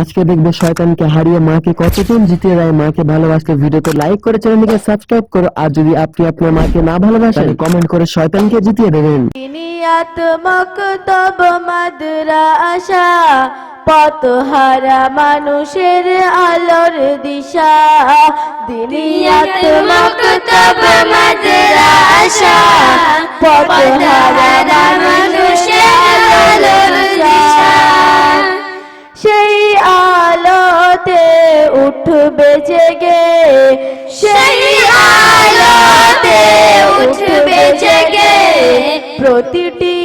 আজকে দেখব শয়তানকে হারিয়ে মাকে কতজন জিতিয়ে দেয়, মাকে ভালোবাসতে ভিডিওতে লাইক করে চ্যানেলটিকে সাবস্ক্রাইব করো, আর যদি আপনি আপনার মাকে না ভালোবাসেন কমেন্ট করে শয়তানকে জিতিয়ে দেবেন। দিনিয়াত মকতব মাদ্রাসা, পথহারা মানুষের আলোর দিশা। দিনিয়াত মকতব মাদ্রাসা, পথহারা মানুষের আলোর দিশা। উঠবে জেগে, সেই আলোতে উঠবে জেগে। প্রতিটি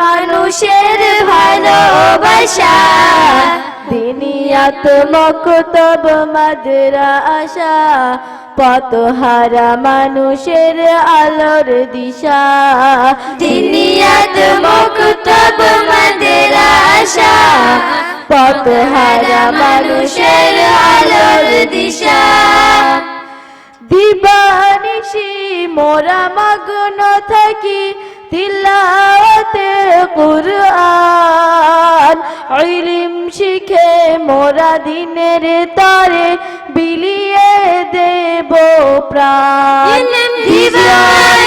মানুষের ভালোবাসা দিনিয়াত মকতব মাদ্রাসা, পথহারা মানুষের আলোর দিশা। দিনিয়াত মকতব মাদ্রাসা পথহারা মানুষের আলোর দিশা। দিবানিশি মোরা মগ্ন থাকি, তিলাওয়াতে কুরআন। ইলম শিখে মোরা দিনের তরে বিলিয়ে দেব প্রাণ। দিবানিশি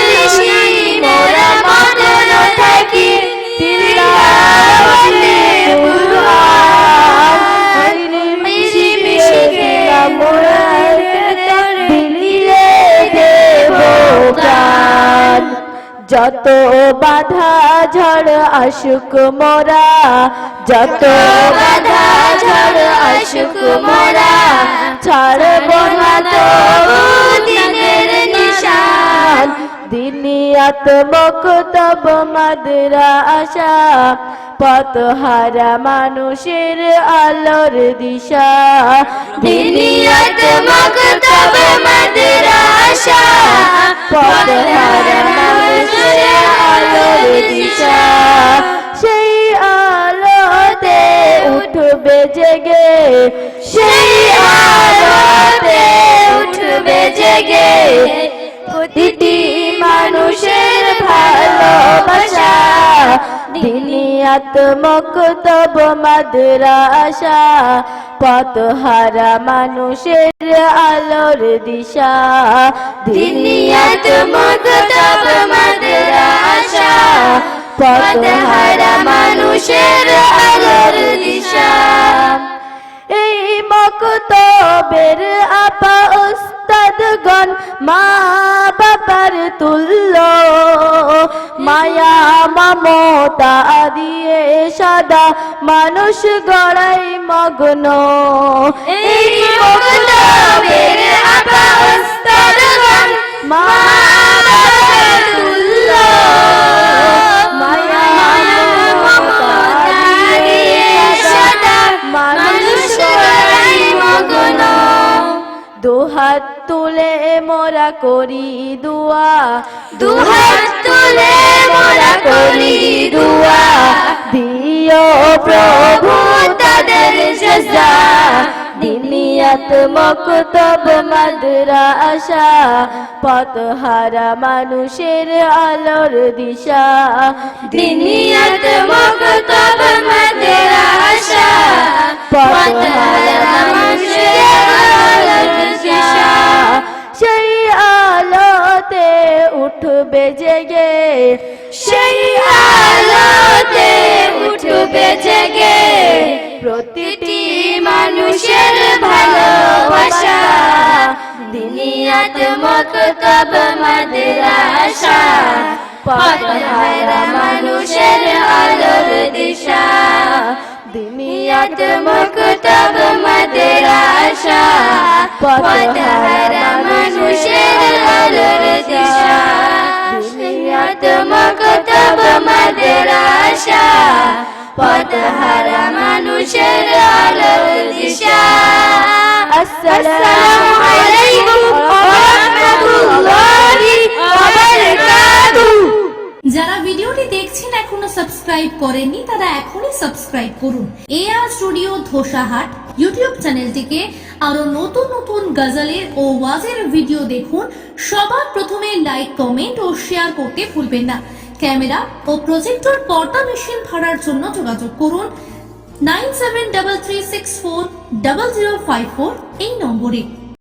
যত বাধা ঝড় আসুক মোরা, যত বাধা ঝড় আসুক মোরা, ছাড়ব না দিনের নিশান। দিনিয়াত মকতব মাদরা আশা পথহারা মানুষের আলোর দিশা। দিনিয়াত মকতব মাদরা আশা জেগে, সেই আলোতে উঠবে জেগে। প্রতিটি মানুষের ভালোবাসা দিনিয়াত মকতব মাদ্রাসা, পথহারা মানুষের আলোর দিশা। দিনিয়াত মকতব মাদ্রাসা পথহারা মানুষের আলোর এই মকতবের আপা উস্তাদগণ মা বাবার তুল্য। মায়া মমতা দিয়ে সদা মানুষ গড়াই মগ্ন। মা মগ্ন। দুহাত তুলে মোরা করি দুয়া। দুহাত তুলে মোরা করি দুয়া। দিও প্রভু তাদের সজা। দিনিয়াত মকতব মাদ্রাসা। পথহারা মানুষের আলোর দিশা। দিনিয়াত মকতব মাদ্রাসা। পথহারা উঠবে জেগে, সেই আলোতে উঠবে জেগে। প্রতিটি মানুষের ভালোবাসা, দিনিয়াত মকতব মাদ্রাসা। পথহারা মানুষের আলোর দিশা দিনিয়াত মকতব মাদ্রাসা পথহারা মানুষের আলোর দিশা দিনিয়াত মকতব মাদ্রাসা পথহারা মানুষের আলোর দিশা আসসালামু করেননি, তারা এখনই সাবস্ক্রাইব করুন। এআর স্টুডিও ধোসাহাট ইউটিউব চ্যানেলটিকে আরও নতুন নতুন গজলের ও ওয়াজের ভিডিও দেখুন। সবার প্রথমে লাইক কমেন্ট ও শেয়ার করতে ভুলবেন না। ক্যামেরা ও প্রজেক্টর পর্দা মেশিন ভাড়ার জন্য যোগাযোগ করুন। Nine seven double three six four double zero five four এই নম্বরে।